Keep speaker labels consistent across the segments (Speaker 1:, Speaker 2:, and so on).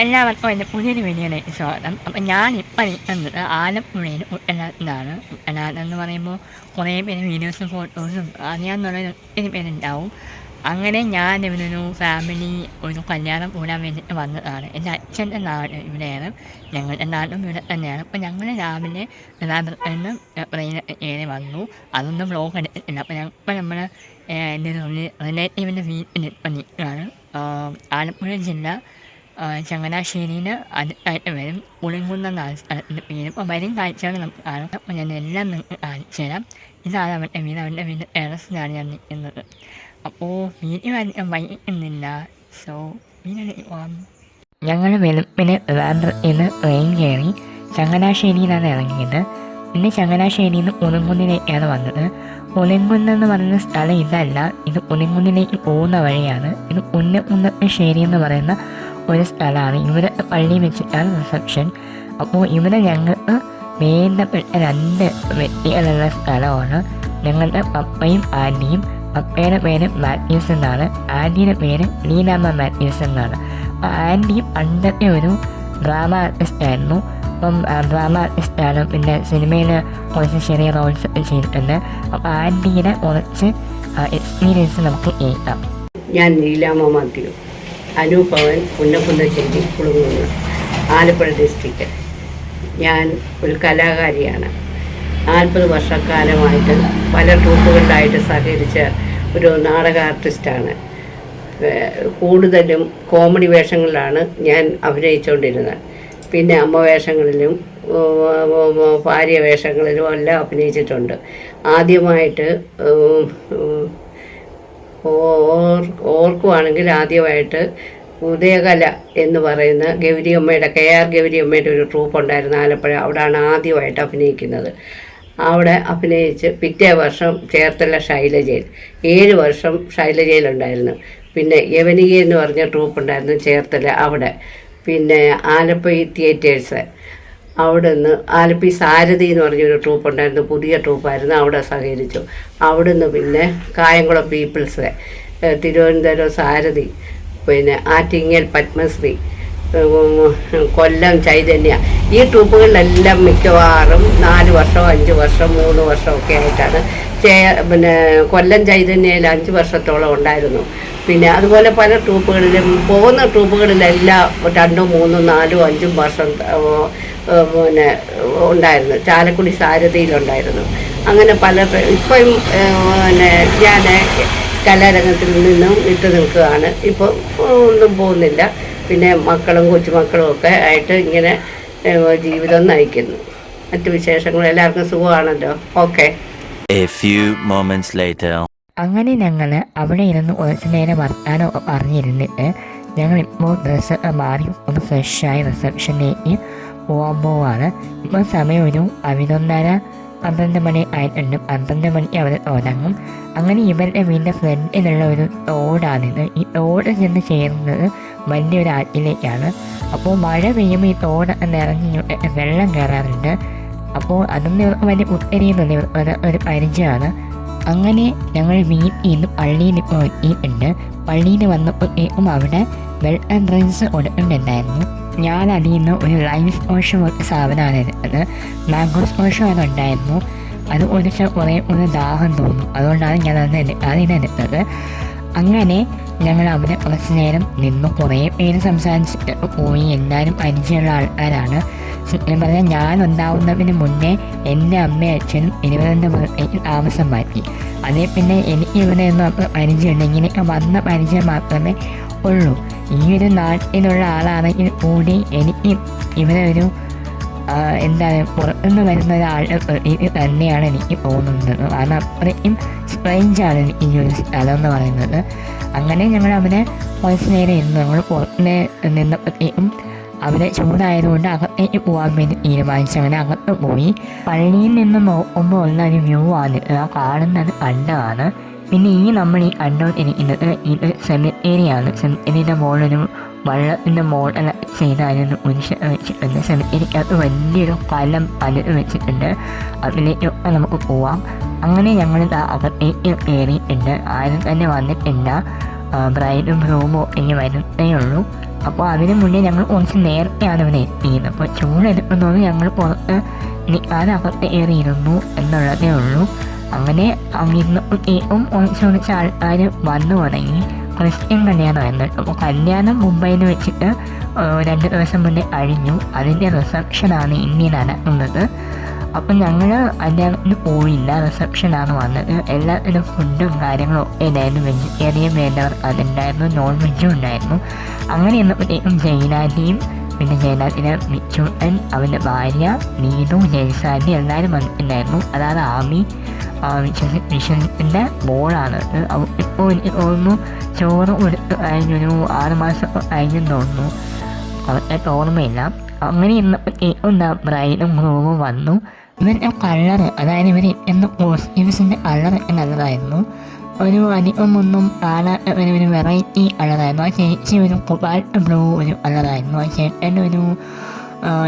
Speaker 1: എല്ലാവർക്കും എന്റെ പുതിയൊരു വീഡിയോയിലെ സ്വാഗതം. അപ്പം ഞാനിപ്പോൾ നിൽക്കുന്നത് ആലപ്പുഴയിൽ കുട്ടനാട്ടിലാണ് കുട്ടനാടെന്ന് പറയുമ്പോൾ കുറേ പേര് വീഡിയോസും ഫോട്ടോസും അറിയാമെന്നുള്ളൊരു ഒത്തിരി പേരുണ്ടാവും. അങ്ങനെ ഞാൻ ഇവിടൊരു ഫാമിലി ഒരു കല്യാണം കൂടാൻ വേണ്ടിയിട്ട് വന്നതാണ്. എന്റെ അച്ഛന്റെ നാട് ഇവിടെയാണ്. ഞങ്ങളുടെ നാടും ഇവിടെ തന്നെയാണ്. അപ്പോൾ ഞങ്ങൾ രാവിലെ നിന്ന് ട്രെയിനിൽ വന്നു. അതൊന്നും ബ്ലോഗ് എടുത്തിട്ടില്ല അപ്പോൾ ഞങ്ങൾ ഇപ്പോൾ നമ്മൾ എന്റെ റിലേറ്റീവിന്റെ വീട്ടിൽ ഇപ്പം നിൽക്കുകയാണ് ആലപ്പുഴ ജില്ല ചങ്ങനാശ്ശേരിയിൽ വരും. പേര്. അപ്പോൾ വരും കാഴ്ചകൾ നമുക്ക് കാണാം. അപ്പോൾ ഞാൻ എല്ലാം നിങ്ങൾക്ക് കാണിച്ചു തരാം. ഇതാണ് അവന്റെ വീട്. അവന്റെ വീട് ടെറസിലാണ് ഞാൻ നിൽക്കുന്നത്. അപ്പോൾ വീട്ടിൽ അധികം വൈകുന്നില്ല. സോ വീട്ടിലേക്ക് ഞങ്ങൾ വെളുപ്പിന് ട്രിവാൻഡ്രത്തിൽ ട്രെയിൻ കയറി ചങ്ങനാശ്ശേരിയിലാണ് ഇറങ്ങിയത്. പിന്നെ ചങ്ങനാശ്ശേരിയിൽ നിന്ന് ഉളുങ്കുന്നിലേക്കാണ് വന്നത്. ഉളിങ്കുന്ന് എന്ന് പറയുന്ന സ്ഥലം ഇതല്ല. ഇത് ഉളിങ്കുന്നിലേക്ക് പോകുന്ന വഴിയാണ്. ഇത് ഉന്നക്കുന്നശ്ശേരി എന്ന് പറയുന്ന ഒരു സ്ഥലമാണ്. ഇവിടെ പള്ളി വെച്ചിട്ടാണ് റിസപ്ഷൻ അപ്പോൾ ഇവിടെ ഞങ്ങൾക്ക് വേണ്ടപ്പെട്ട രണ്ട് വ്യക്തികളുള്ള സ്ഥലമാണ്. ഞങ്ങളുടെ പപ്പയും ആന്റിയും പപ്പയുടെ പേര് മാത്യൂസ് എന്നാണ്. ആന്റിയുടെ പേര് ലീലാമ്മ മാത്യൂസ് എന്നാണ്. അപ്പോൾ ആന്റി പണ്ടത്തെ ഒരു ഡ്രാമ ആർട്ടിസ്റ്റ് ആയിരുന്നു. അപ്പം ഡ്രാമ ആർട്ടിസ്റ്റാണ് പിന്നെ സിനിമയിൽ കുറച്ച് ചെറിയ റോൾസ് ചെയ്തിട്ടുണ്ട്. അപ്പോൾ ആന്റിയുടെ കുറച്ച് എക്സ്പീരിയൻസ് നമുക്ക് കേൾക്കാം.
Speaker 2: ഞാൻ ലീലാമ്മ മാത്യു. അനുഭവൻ പുന്നക്കുന്നശ്ശേരി കുളുങ്ങുന്ന. ആലപ്പുഴ ഡിസ്ട്രിക്റ്റ് ഞാൻ ഒരു കലാകാരിയാണ്. നാൽപ്പത് വർഷക്കാലമായിട്ട് പല ട്രൂപ്പുകളിലായിട്ട് സഹകരിച്ച ഒരു നാടക ആർട്ടിസ്റ്റാണ് കൂടുതലും കോമഡി വേഷങ്ങളിലാണ് ഞാൻ അഭിനയിച്ചുകൊണ്ടിരുന്നത് പിന്നെ അമ്മ വേഷങ്ങളിലും ഭാര്യ വേഷങ്ങളിലും എല്ലാം അഭിനയിച്ചിട്ടുണ്ട്. ആദ്യമായിട്ട് ഓർ ഓർക്കുവാണെങ്കിൽ ആദ്യമായിട്ട് ഉദയകല എന്ന് പറയുന്ന ഗൗരിയമ്മയുടെ കെ ആർ ഗൗരിയമ്മയുടെ ഒരു ട്രൂപ്പ് ഉണ്ടായിരുന്നു ആലപ്പുഴ. അവിടെയാണ് ആദ്യമായിട്ട് അഭിനയിക്കുന്നത്. അവിടെ അഭിനയിച്ച് പിറ്റേ വർഷം ചേർത്തല ശൈലജയിൽ. ഏഴ് വർഷം ശൈലജയിലുണ്ടായിരുന്നു. പിന്നെ യവനിക എന്ന് പറഞ്ഞ ട്രൂപ്പ് ഉണ്ടായിരുന്നു ചേർത്തല അവിടെ. പിന്നെ ആലപ്പുഴ തിയേറ്റേഴ്സ് അവിടെ നിന്ന് ആലപ്പി സാരഥി എന്ന് പറഞ്ഞൊരു ട്രൂപ്പ് ഉണ്ടായിരുന്നു പുതിയ ട്രൂപ്പായിരുന്നു അവിടെ സഹകരിച്ചു. അവിടെ നിന്ന് പിന്നെ കായംകുളം പീപ്പിൾസ് തിരുവനന്തപുരം സാരഥി പിന്നെ ആറ്റിങ്ങൽ പത്മശ്രീ കൊല്ലം ചൈതന്യ. ഈ ട്രൂപ്പുകളിലെല്ലാം മിക്കവാറും നാല് വർഷം അഞ്ച് വർഷം മൂന്ന് വർഷം ഒക്കെ ആയിട്ടാണ് ചേ പിന്നെ കൊല്ലം ചൈതന്യയിൽ അഞ്ച് വർഷത്തോളം ഉണ്ടായിരുന്നു. പിന്നെ അതുപോലെ പല ട്രൂപ്പുകളിലും പോകുന്ന ട്രൂപ്പുകളിലെല്ലാം രണ്ടും മൂന്നും നാലും അഞ്ചും വർഷം പിന്നെ ഉണ്ടായിരുന്നു. ചാലക്കുടി സാരഥിയിലുണ്ടായിരുന്നു. അങ്ങനെ പല ഇപ്പം പിന്നെ ഞാൻ കലാരംഗത്തിൽ നിന്നും വിട്ടു നിൽക്കുകയാണ്. ഇപ്പോൾ ഒന്നും പോകുന്നില്ല. പിന്നെ മക്കളും കൊച്ചുമക്കളും ഒക്കെ ആയിട്ട് ഇങ്ങനെ ജീവിതം നയിക്കുന്നു. മറ്റു വിശേഷങ്ങൾ എല്ലാവർക്കും സുഖമാണല്ലോ? ഓക്കെ.
Speaker 3: A few.
Speaker 1: അങ്ങനെ ഞങ്ങൾ അവിടെ ഇരുന്ന് കുറച്ച് നേരം വർത്താനം പറഞ്ഞിരുന്നിട്ട് ഞങ്ങൾ ഇപ്പോൾ ഡ്രസ്സ് മാറി ഒന്ന് ഫ്രഷായി റിസപ്ഷനിലേക്ക് പോകാൻ പോവാണ്. ഇപ്പോൾ സമയം ഒരു പതിനൊന്നര പന്ത്രണ്ട് മണി ആയിട്ടുണ്ട്. പന്ത്രണ്ട് മണിക്ക് അവിടെ തുടങ്ങും. അങ്ങനെ ഇവരുടെ വീടിന്റെ ഫ്രണ്ടിലുള്ള ഒരു തോടാണിത്. ഈ തോട് ചെന്ന് ചേരുന്നത് വലിയൊരു ആറ്റിലേക്കാണ്. അപ്പോൾ മഴ പെയ്യുമ്പോൾ ഈ തോട് നിറഞ്ഞ് വെള്ളം കയറാറുണ്ട് അപ്പോൾ ഇവർക്ക് വലിയ ഉത്തരിയൊന്നുമില്ല ഇവർക്ക് ഒരു- പരിചയമാണ് അങ്ങനെ ഞങ്ങൾ വീട്ടിൽ നിന്ന് പള്ളിയിൽ ഇപ്പോൾ എത്തിയിട്ടുണ്ട് പള്ളിയിൽ വന്നപ്പോഴേക്കും അവിടെ വെൽ ആൻഡ് ഡ്രിങ്ക്സ് കൊടുക്കുന്നുണ്ടായിരുന്നു ഞാൻ അതിൽ നിന്ന് ഒരു ലൈഫ് ഒരു സാധനമാണ് എടുത്തത്. മാംഗോ സ്പോഷൻ അതുണ്ടായിരുന്നു അത് ഒഴിച്ച് കുറേ ഒരു ദാഹം തോന്നും. അതുകൊണ്ടാണ് ഞാൻ അന്ന് അതിനെടുത്തത് അങ്ങനെ ഞങ്ങൾ അവിടെ കുറച്ച് നേരം നിന്നു. കുറേ പേര് സംസാരിച്ചിട്ട് പോയി. എല്ലാവരും പരിചയമുള്ള ആൾക്കാരാണ്. സത്യം പറഞ്ഞാൽ ഞാൻ ഉണ്ടാവുന്നതിന് മുന്നേ എന്റെ അമ്മയും അച്ഛനും തിരുവനന്തപുരത്തേക്ക് താമസം മാറ്റി. അതേ പിന്നെ എനിക്ക് ഇവിടെ ഒന്നും പരിചയമുണ്ട് ഇങ്ങനെയൊക്കെ വന്ന പരിചയം മാത്രമേ ഉള്ളൂ. ഈ ഒരു നാട്ടിലുള്ള ആളാണെങ്കിൽ കൂടി എനിക്ക് ഇവിടെ ഒരു എന്താ എന്താണ് പുറത്തുനിന്ന് വരുന്ന ഒരാളുടെ പ്രതീതി തന്നെയാണ് എനിക്ക് തോന്നുന്നത്. കാരണം അത്രയും സ്ട്രെയിഞ്ചാണ് എനിക്ക് ഈ ഒരു സ്ഥലം എന്ന് പറയുന്നത്. അങ്ങനെ ഞങ്ങൾ അവിടെ കുറച്ച് നേരം ഇരുന്നു. ഞങ്ങൾ പുറത്തുനിന്ന് നിന്നപ്പോഴത്തേക്കും അവിടെ ചൂടായതുകൊണ്ട് അകത്തേക്ക് പോകാൻ വേണ്ടി തീരുമാനിച്ചു അങ്ങനെ അകത്ത് പോയി. പള്ളിയിൽ നിന്ന് നോക്കുമ്പോൾ ഉള്ള ഒരു വ്യൂ ആണ്. ആ കാണുന്നത് കണ്ടതാണ് പിന്നെ ഈ നമ്മൾ ഈ കണ്ടുകൊണ്ടിരിക്കുന്നത് ഇത് സെമിത്തേരിയാണ് സെമിത്തേരിയുടെ മുകളിലൊരു വള്ളത്തിന്റെ മോഡൽ ചെയ്തായിരുന്നു മനുഷ്യൻ വെച്ചിട്ടുണ്ട്. സെമിത്തേരിക്കകത്ത് വലിയൊരു കലം പലത് വെച്ചിട്ടുണ്ട്. അതിലേക്കൊക്കെ നമുക്ക് പോവാം. അങ്ങനെ ഞങ്ങൾ ആ അകത്തേക്ക് കയറിയിട്ടുണ്ട്. ആരും തന്നെ വന്നിട്ടില്ല. ബ്രൈഡും റൂമും ഇനി വരുന്നേ ഉള്ളൂ. അപ്പോൾ അതിന് മുന്നേ ഞങ്ങൾ കുറച്ച് നേരത്തെയാണ് ഇവിടെ എത്തിയത് അപ്പോൾ ചൂടെടുക്കുന്നത് ഞങ്ങൾ പുറത്ത് നിൽക്കാനകത്ത് ഏറിയിരുന്നു എന്നുള്ളതേ ഉള്ളൂ. അങ്ങനെ അങ്ങിരുന്നപ്പോഴത്തേക്കും കുറച്ച് കുറച്ച് ആൾക്കാർ വന്നു തുടങ്ങി. ക്രിസ്ത്യൻ കല്യാണം എന്നിട്ട് അപ്പോൾ കല്യാണം മുംബൈയിൽ വെച്ചിട്ട് രണ്ട് ദിവസം മുന്നേ കഴിഞ്ഞു. അതിന്റെ റിസപ്ഷനാണ് ഇനി നടക്കുന്നത്. അപ്പം ഞങ്ങൾ കല്യാണത്തിന് പോയില്ല. റിസപ്ഷനാണ് വന്നത്. എല്ലാത്തിനും ഫുഡും കാര്യങ്ങളും ഒക്കെ ഉണ്ടായിരുന്നു വെജിറ്റേറിയൻ വേണ്ടവർക്ക് അതുണ്ടായിരുന്നു. നോൺ വെജും ഉണ്ടായിരുന്നു അങ്ങനെ ഇന്നപ്പോഴത്തേക്കും ജൈനാജിയും പിന്നെ ജയനാഥിന് മിച്ചൂട്ടൻ അവന്റെ ഭാര്യ നീതു ജയ്സാൻഡി എല്ലാവരും വന്നിട്ടുണ്ടായിരുന്നു. അതായത് ആമി വിശ്വസിന്റെ ബോളാണ് ഇപ്പോൾ എനിക്ക് തോന്നുന്നു ചോറ് കൊടുത്ത് കഴിഞ്ഞൊരു ആറ് മാസം കഴിഞ്ഞെന്ന് തോന്നുന്നു. അവർക്ക് ഓർമ്മയില്ല അങ്ങനെ ഇന്നപ്പോഴത്തേക്കും എന്താ ബ്രൈനും ഗ്രൂവും വന്നു. ഇവരുടെ കള്ളറ് അതായത് ഇവർ എന്ന കോസ്റ്റ്യൂംസിന്റെ കള്ളറ് നല്ലതായിരുന്നു ഒരു അധികമൊന്നും കാണാത്ത ഒരു ഒരു വെറൈറ്റി ഉള്ളതായിരുന്നു. ആ ചേച്ചി ഒരു കുബാൾട്ട് ബ്ലൂ ഒരു ഉള്ളതായിരുന്നു ആ ചേട്ടൻ ഒരു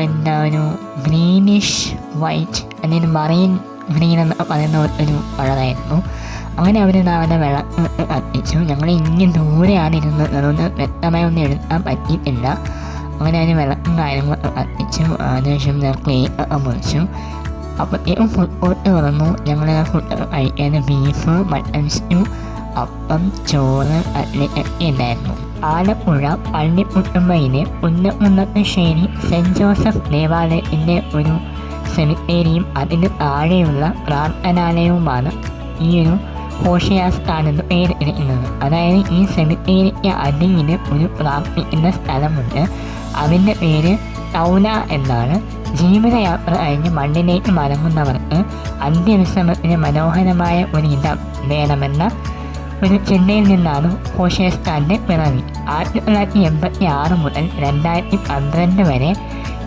Speaker 1: എന്താ ഒരു ഗ്രീനിഷ് വൈറ്റ് അല്ലെങ്കിൽ മറീൻ ഗ്രീൻ എന്ന് പറയുന്ന ഒരു ഉള്ളതായിരുന്നു അങ്ങനെ അവർ അവരുടെ വെള്ളം കത്തിച്ചു. ഞങ്ങൾ ഇങ്ങനെ ദൂരെയാണ് ഇരുന്നത്. അതുകൊണ്ട് വ്യക്തമായി ഒന്നും എടുക്കാൻ പറ്റിയിട്ടില്ല. അങ്ങനെ അതിന് വെള്ളം കാര്യങ്ങളൊക്കെ കത്തിച്ചു. അതിനുശേഷം ഞാൻ ക്ലീൻ മുറിച്ചു. അപ്പോഴത്തേക്കും ഫുഡ് കോർട്ട് തുറന്നു ഞങ്ങൾ ആ ഫുഡ് കഴിക്കാൻ ബീഫ് മട്ടൺ സ്റ്റൂ അപ്പം ചോറ് ഒക്കെ ഉണ്ടായിരുന്നു ആലപ്പുഴ പള്ളിപ്പുട്ടുമ്പയിലെ പുന്നമുന്നത്തുശ്ശേരി സെന്റ് ജോസഫ് ദേവാലയത്തിന്റെ ഒരു സെമിത്തേരിയും അതിന് താഴെയുള്ള പ്രാർത്ഥനാലയവുമാണ് ഈ ഒരു പേര് ഇരിക്കുന്നത് അതായത് ഈ സെമിത്തേരിക്ക് അടിയിൽ ഒരു പ്രാർത്ഥിക്കുന്ന സ്ഥലമുണ്ട്. അതിന്റെ പേര് ടൗന എന്നാണ്. ജീവിതയാത്ര കഴിഞ്ഞ് മണ്ണിലേക്ക് മടങ്ങുന്നവർക്ക് അന്ത്യവിശ്രമത്തിന് മനോഹരമായ ഒരു ഇടം വേണമെന്ന ഒരു ചിന്തയിൽ നിന്നാണ് ഹോഷേസ്ഥാന്റെ പിറവി. ആയിരത്തി തൊള്ളായിരത്തി എൺപത്തി ആറ് മുതൽ രണ്ടായിരത്തി പന്ത്രണ്ട് വരെ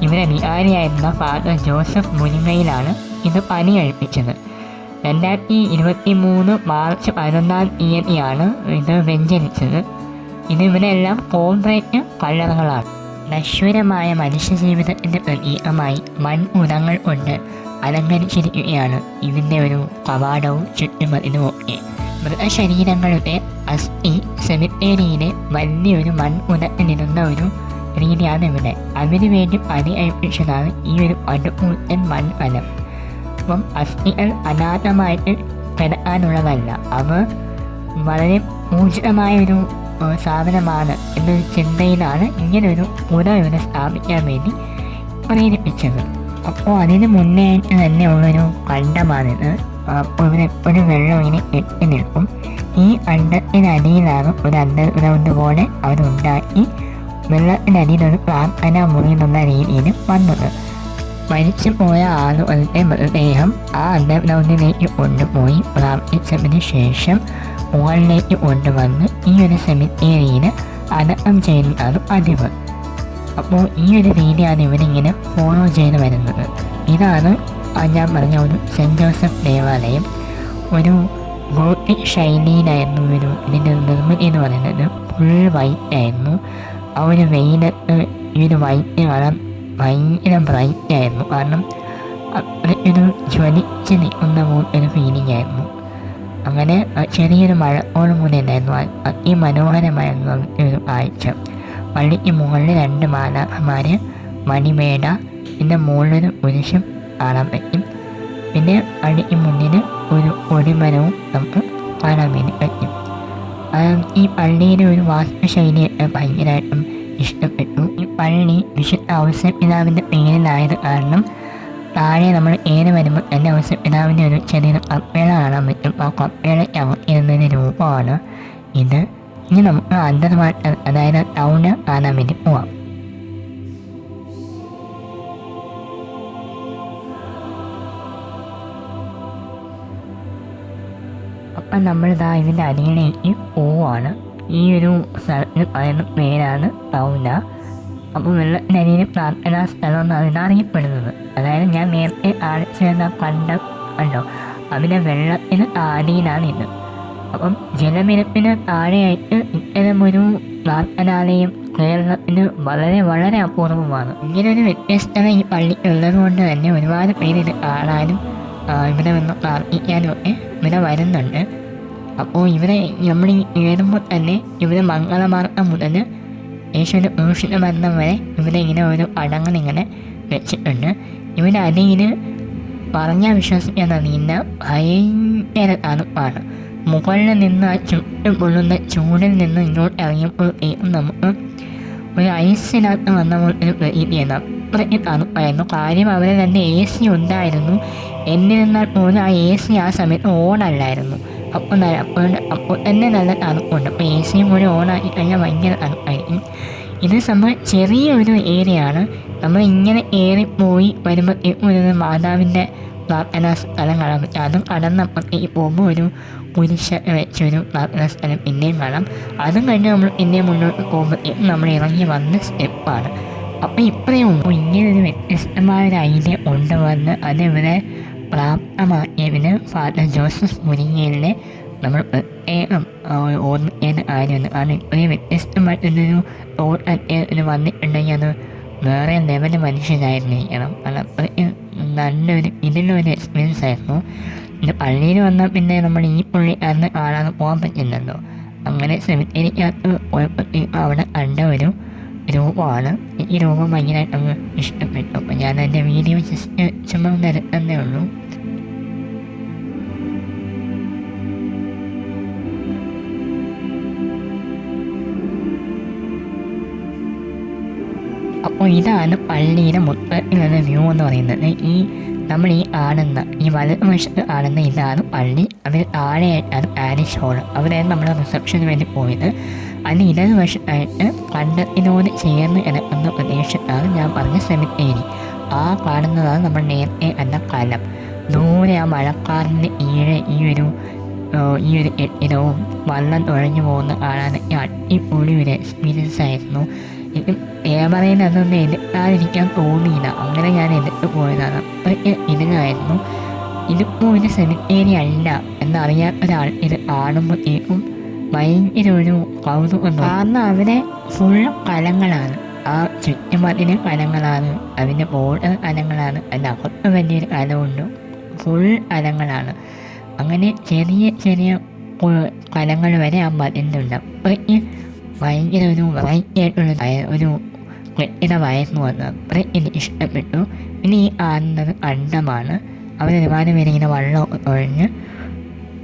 Speaker 1: ഇവിടെ വികാരിയായിരുന്ന ഫാദർ ജോസഫ് മുനിമയിലാണ് ഇത് പണി കഴിപ്പിച്ചത് രണ്ടായിരത്തി ഇരുപത്തി മൂന്ന് മാർച്ച് പതിനൊന്നാം തീയതിയാണ് ഇത് വെഞ്ചരിച്ചത് ഇത് ഇവരെല്ലാം കോൺക്രീറ്റ് കല്ലറകളാണ് നശ്വരമായ മനുഷ്യജീവിതത്തിന്റെ പ്രതീകമായി മൺ ഉദങ്ങൾ കൊണ്ട് അലങ്കരിച്ചിരിക്കുകയാണ് ഇതിന്റെ ഒരു കവാടവും ചുറ്റുമതിലുമൊക്കെ മൃതശരീരങ്ങളുടെ അസ്ഥി സെമിത്തേരിയിലെ വലിയൊരു മൺ ഉടലിരുന്ന ഒരു രീതിയാണ് ഇവിടെ. അതിനു വേണ്ടി പണി കഴിപ്പിച്ചതാണ് ഈ ഒരു പടുകൂട്ടൻ മൺകലം അപ്പം അസ്ഥികൾ അനാഥമായിട്ട് കിടക്കാനുള്ളതല്ല അവ വളരെ ഊർജിതമായ ഒരു സാധനമാണ് എന്നൊരു ചിന്തയിലാണ് ഇങ്ങനൊരു ഇവിടെ സ്ഥാപിക്കാൻ വേണ്ടി പ്രേരിപ്പിച്ചത്. അപ്പോൾ അതിന് മുന്നേ തന്നെ ഉള്ളൊരു കണ്ടമാണിത്. അപ്പോൾ ഇവിടെ എപ്പോഴും വെള്ളം ഇങ്ങനെ കെട്ടി നിൽക്കും. ഈ അണ്ടത്തിനടിയിലാണ് ഒരു അണ്ടർഗ്രൗണ്ട് പോലെ അവരുണ്ടാക്കി വെള്ളത്തിനടിയിലൊരു പ്രാർത്ഥന മുറി എന്നുള്ള രീതിയിൽ വന്നത്. മരിച്ചു പോയ ആളുകളുടെ മൃതദേഹം ആ അണ്ടർഗ്രൗണ്ടിലേക്ക് കൊണ്ടുപോയി പ്രാർത്ഥിച്ചതിന് ശേഷം മുകളിലേക്ക് കൊണ്ടുവന്ന് ഈ ഒരു സെമിത്തേരിയിൽ അടക്കം ചെയ്യുന്നതാണ് പതിവ്. അപ്പോൾ ഈ ഒരു രീതിയാണ് ഇവരിങ്ങനെ ഫോളോ ചെയ്ത് വരുന്നത്. ഇതാണ് ഞാൻ പറഞ്ഞ ഒരു സെന്റ് ജോസഫ് ദേവാലയം. ഒരു ഗോട്ടിക് ശൈലിയിലായിരുന്നു ഒരു ഇതിന്റെ നിർമ്മിതി എന്ന് പറയുന്നത്. ഫുൾ വൈറ്റ് ആയിരുന്നു ആ ഒരു വെയിലത്ത് ഈ ഒരു വൈറ്റ് കളർ ഭയങ്കര ബ്രൈറ്റ് ആയിരുന്നു കാരണം ഒരു ജ്വലിച്ച് നിൽക്കുന്ന ഒരു ഫീലിംഗ് ആയിരുന്നു അങ്ങനെ ചെറിയൊരു മഴക്കോളം കൂടെ ഉണ്ടായിരുന്നു അതിമനോഹരമായിരുന്നു ഒരു കാഴ്ച. പള്ളിക്ക് മുകളിൽ രണ്ട് മാലാഖമാർ മണിമേട പിന്നെ മുകളിലൊരു പുരുഷം കാണാൻ പറ്റും. പിന്നെ പള്ളിക്ക് മുന്നിൽ ഒരു ഒടിമരവും നമുക്ക് കാണാൻ വേണ്ടി പറ്റും. ഈ പള്ളിയിലെ ഒരു വാസ്തുശൈലി ഭയങ്കരമായിട്ടും ഇഷ്ടപ്പെട്ടു ഈ പള്ളി വിശുദ്ധ ഔസപിതാവിന്റെ പേരിലായത് കാരണം താഴെ നമ്മൾ ഏറെ വരുമ്പോൾ തന്നെ ഔസപിതാവിന്റെ ഒരു ചെറിയൊരു കപ്പേള കാണാൻ പറ്റും. ആ കപ്പേളയ്ക്ക് അകത്തിരുന്നതിന്റെ രൂപമാണ് ഇത്. ഇനി നമുക്ക് അന്തർവാട്ടർ അതായത് ടൗണ് കാണാൻ വേണ്ടി പോവാം. അപ്പം നമ്മളിതാ ഇതിന്റെ അടിയിലേക്ക് പോവാണ്. ഈ ഒരു സ്ഥലത്തിന് പറയുന്ന പേരാണ് ടൗന അപ്പോൾ വെള്ളത്തിനടിയിൽ പ്രാർത്ഥനാ സ്ഥലം എന്നാണ് അറിയപ്പെടുന്നത്. അതായത് ഞാൻ നേരത്തെ കാണിച്ചിരുന്ന കണ്ട കണ്ടോ? അതിന്റെ വെള്ളത്തിന് താടിയിലാണ് ഇത്. അപ്പം ജലനിരപ്പിന് താഴെയായിട്ട് ഇത്തരമൊരു പ്രാർത്ഥനാലയം കേരളത്തിന് വളരെ വളരെ അപൂർവമാണ്. ഇങ്ങനൊരു വ്യത്യസ്തത ഈ പള്ളിക്ക് ഉള്ളത് കൊണ്ട് തന്നെ ഒരുപാട് പേര് ഇത് കാണാനും ഇവിടെ വന്ന് പ്രാർത്ഥിക്കാനും ഒക്കെ ഇവിടെ വരുന്നുണ്ട്. അപ്പോൾ ഇവിടെ നമ്മൾ ഈ കയറുമ്പോൾ തന്നെ ഇവിടെ മംഗളമാർഗം മുതൽ യേശുവിന്റെ ഊഷിത മരണം വരെ ഇവിടെ ഇങ്ങനെ ഒരു അടങ്ങൾ ഇങ്ങനെ വെച്ചിട്ടുണ്ട്. ഇവിടെ അടിയിൽ പറഞ്ഞാൽ വിശ്വസിക്കാൻ നീണ്ട ഭയങ്കര തണുപ്പാണ്. മുകളിൽ നിന്ന് ആ ചുട്ടും കൊള്ളുന്ന ചൂടിൽ നിന്ന് ഇങ്ങോട്ട് ഇറങ്ങിയപ്പോഴേക്കും നമുക്ക് ഒരു ഐസിനകത്ത് വന്ന ഒരു പ്രതീതിയാണ്. അത്രയ്ക്ക് തണുപ്പായിരുന്നു. കാര്യം അവിടെ തന്നെ എ സി ഉണ്ടായിരുന്നു. എന്നിരുന്നാൽ പോലും ആ എ സി ആ സമയത്ത് ഓണല്ലായിരുന്നു അപ്പോൾ അപ്പോൾ അപ്പോൾ തന്നെ നല്ല തണുപ്പുണ്ട് അപ്പോൾ എ സിയും കൂടി ഓണാക്കി കഴിഞ്ഞാൽ ഭയങ്കര തണുപ്പായിരിക്കും ഇത് സംഭവം ചെറിയൊരു ഏരിയയാണ് നമ്മൾ ഇങ്ങനെ ഏറി പോയി വരുമ്പോഴത്തേക്കും ഒരു മാതാവിന്റെ പ്രാർത്ഥനാ സ്ഥലം കാണാൻ പറ്റും. അതും കടന്നപ്പോഴത്തേക്ക് പോകുമ്പോൾ ഒരു കുരിശ വെച്ചൊരു പ്രാർത്ഥനാ സ്ഥലം പിന്നെയും കാണാം. അതും കഴിഞ്ഞ് നമ്മൾ പിന്നെയും മുന്നോട്ട് പോകുമ്പോഴത്തേക്കും നമ്മൾ ഇറങ്ങി വന്ന സ്റ്റെപ്പാണ് അപ്പോൾ ഇപ്പോഴേ ഇങ്ങനെ ഒരു വ്യത്യസ്തമായ ഒരു ഐഡിയ കൊണ്ടുവന്ന് അതിവിടെ പ്രാപ്തമാക്കിയതിന് ഫാദർ ജോസഫ് മുരിങ്ങലിനെ നമ്മൾ പ്രത്യേകം ഓർമ്മിക്കേണ്ട കാര്യമാണ്. കാരണം ഇത്രയും വ്യത്യസ്തമായിട്ടൊരു ഓർ അദ്ദേഹത്തിന് വന്നിട്ടുണ്ടെങ്കിൽ അത് വേറെ ലെവൽ മനുഷ്യനായിരുന്നിരിക്കണം അത്രയ്ക്ക് നല്ലൊരു ഇതിലൊരു എക്സ്പീരിയൻസ് ആയിരുന്നു. ഇത് പള്ളിയിൽ വന്നാൽ പിന്നെ നമ്മൾ ഈ പുള്ളി അന്ന് കാണാതെ പോകാൻ പറ്റില്ലല്ലോ. അങ്ങനെ ശ്രമിക്കാത്ത അവിടെ കണ്ട ഒരു രൂപമാണ്. ഈ രൂപം ഭയങ്കരമായിട്ട് ഇഷ്ടപ്പെട്ടു. അപ്പം ഞാൻ എന്റെ വീഡിയോ ജസ്റ്റ് ചുമ്മാ എടുത്തതേ ഉള്ളൂ. അപ്പോൾ ഇതാണ് പള്ളിയുടെ മൊത്തത്തിലുള്ള വ്യൂ എന്ന് പറയുന്നത്. ഈ നമ്മൾ ഈ ആണെന്ന് ഈ വലതുവശത്ത് ആണെന്ന് ഇതാണ് പള്ളി. അതിൽ താഴെയായിട്ടാണ് പാരീഷ് ഹോൾ. അവിടെയാണ് നമ്മൾ റിസപ്ഷന് വേണ്ടി പോയത്. അതിന് ഇടതുവശത്തായിട്ട് കണ്ടത്തിനോട് ചേർന്ന് കിടക്കുന്ന പ്രദേശത്താണ് ഞാൻ പറഞ്ഞ സെമിത്തേരി ആ കാണുന്നതാണ് നമ്മൾ നേരത്തെ കണ്ട കലം. ദൂരെ ആ മഴക്കാറിന്റെ ഈഴെ ഈ ഒരു ഈ ഒരു കെട്ടിടവും വള്ളം തുഴഞ്ഞു പോകുന്ന കാണാനൊക്കെ അടിപൊളി ഒരു എക്സ്പീരിയൻസ് ആയിരുന്നു. ഇത് ക്യാമറയിൽ അതൊന്നും എടുക്കാതിരിക്കാൻ തോന്നിയില്ല. അങ്ങനെ ഞാൻ എടുത്തു പോയതാണ്. അത്രയ്ക്ക് ഇതിനായിരുന്നു ഇതിപ്പോൾ ഒരു സെമിത്തേരി അല്ല എന്നറിയാത്ത ഒരാൾ ഇത് കാണുമ്പോഴത്തേക്കും ഭയങ്കര ഒരു കൗതുകം. കാരണം അവിടെ ഫുൾ കലങ്ങളാണ് ആ ചുറ്റുമതിന് കലങ്ങളാണ് അതിന്റെ ബോർഡ് കലങ്ങളാണ് അതിന്റെ അകത്ത് വലിയൊരു കലമുണ്ട് ഫുൾ കലങ്ങളാണ് അങ്ങനെ ചെറിയ ചെറിയ കലങ്ങൾ വരെ ആ മതിലുണ്ട്. അപ്പോഴേക്ക് ഭയങ്കര ഒരു വെറൈറ്റി ആയിട്ടുള്ള ഒരു- കെട്ടിടമായിരുന്നു അത് അത്രയും എനിക്ക് ഇഷ്ടപ്പെട്ടു. പിന്നെ ഈ കാണുന്നത് അണ്ടമാണ് അവരൊരുപാട് പേരിങ്ങനെ വെള്ളം ഒഴിഞ്ഞ്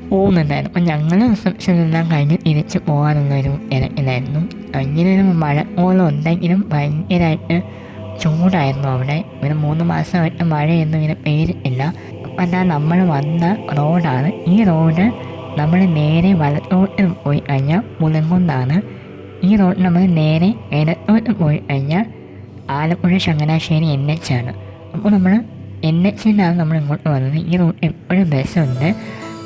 Speaker 1: പോകുന്നുണ്ടായിരുന്നു അപ്പം ഞങ്ങളുടെ റിസപ്ഷനെല്ലാം കഴിഞ്ഞ് തിരിച്ച് പോകാനുള്ളൊരു ഇടയിലായിരുന്നു അങ്ങനെ ഒരു മഴ മഴക്കോളം ഉണ്ടെങ്കിലും ഭയങ്കരമായിട്ട് ചൂടായിരുന്നു അവിടെ. ഒരു മൂന്ന് മാസമായിട്ട് മഴയൊന്നും ഇങ്ങനെ പെയ്തിട്ടില്ല അപ്പം അതാ നമ്മൾ വന്ന റോഡാണ്. ഈ റോഡ് നമ്മൾ നേരെ വലത്തോട്ട് പോയി കഴിഞ്ഞാൽ മുളങ്കുന്നാണ്. ഈ റോഡ് നമ്മൾ നേരെ ഇടത്തോട്ട് പോയി കഴിഞ്ഞാൽ ആലപ്പുഴ ചങ്ങനാശ്ശേരി എൻ എച്ച് ആണ്. അപ്പോൾ നമ്മൾ എൻ എച്ചിൽ നിന്നാണ് നമ്മൾ ഇങ്ങോട്ട് വന്നത്. ഈ റോഡ് എപ്പോഴും ബസ്സുണ്ട്.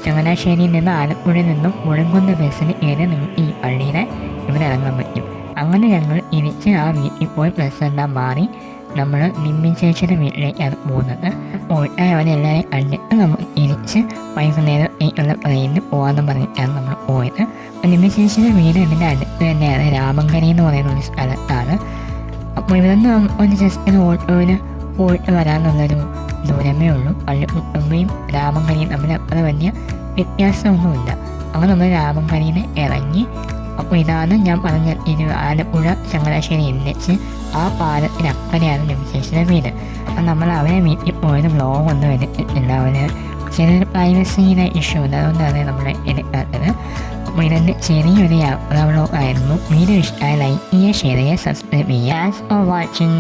Speaker 1: ചങ്ങനാശ്ശേരിയിൽ നിന്ന് ആലപ്പുഴയിൽ നിന്നും മുഴങ്കുന്ന് ബസ്സിന് ഏറെ നിങ്ങൾ ഈ പള്ളിയിലെ ഇവിടെ ഇറങ്ങാൻ പറ്റും. അങ്ങനെ ഞങ്ങൾ ഇരിച്ച് ആ വീട്ടിൽ പോയി ബസ് എല്ലാം മാറി നമ്മൾ നിമ്മിശേഷിയുടെ വീട്ടിലേക്കാണ് പോകുന്നത്. പോയിട്ട് അവരെല്ലാവരെയും കണ്ടിട്ട് നമ്മൾ തിരിച്ച് വൈകുന്നേരം ഉള്ള ട്രെയിനിൽ പോകാമെന്ന് പറഞ്ഞിട്ടാണ് നമ്മൾ പോയത്. അപ്പോൾ നിമ്മി ചേച്ചിയുടെ വീട് ഇതിന്റെ അടുത്ത് തന്നെയാണ്. രാമങ്കരി എന്ന് പറയുന്ന ഒരു സ്ഥലത്താണ്. അപ്പോൾ ഇവിടെ നിന്ന് ഒരു ജസ്റ്റ് ഓട്ടോയിൽ പോയിട്ട് വരാനുള്ളൊരു ദൂരമേ ഉള്ളൂ. പള്ളി പള്ളിക്കുട്ടുമ്പയും രാമങ്കരിയും തമ്മിൽ അത്ര വലിയ വ്യത്യാസമൊന്നുമില്ല. അങ്ങനെ നമ്മൾ രാമങ്കരിയിൽ ഇറങ്ങി അപ്പോൾ ഇതാണ് ഞാൻ പറഞ്ഞ ഇരു ആലപ്പുഴ ചങ്ങനാശ്ശേരി എൻ എച്ച് ആ പാലത്തിന് അക്കരെയാണ് ലഭിച്ചേച്ചിയുടെ വീട്. അപ്പം നമ്മൾ അവരെ വീട്ടിൽ പോയത് വ്ലോഗ് ഒന്നും എടുത്തിട്ടില്ല അവർ ചെറിയൊരു പ്രൈവസിയുടെ ഇഷ്യൂ ഉണ്ട്. അതുകൊണ്ടാണ് നമ്മൾ എടുക്കാത്തത്. അപ്പോൾ ഇതിന്റെ ചെറിയൊരു യാത്ര വ്ലോഗ് ആയിരുന്നു. വീഡിയോ ഇഷ്ടമായ ലൈക്ക് ചെയ്യുക ഷെയർ ചെയ്യുക സബ്സ്ക്രൈബ് ചെയ്യുക. For watching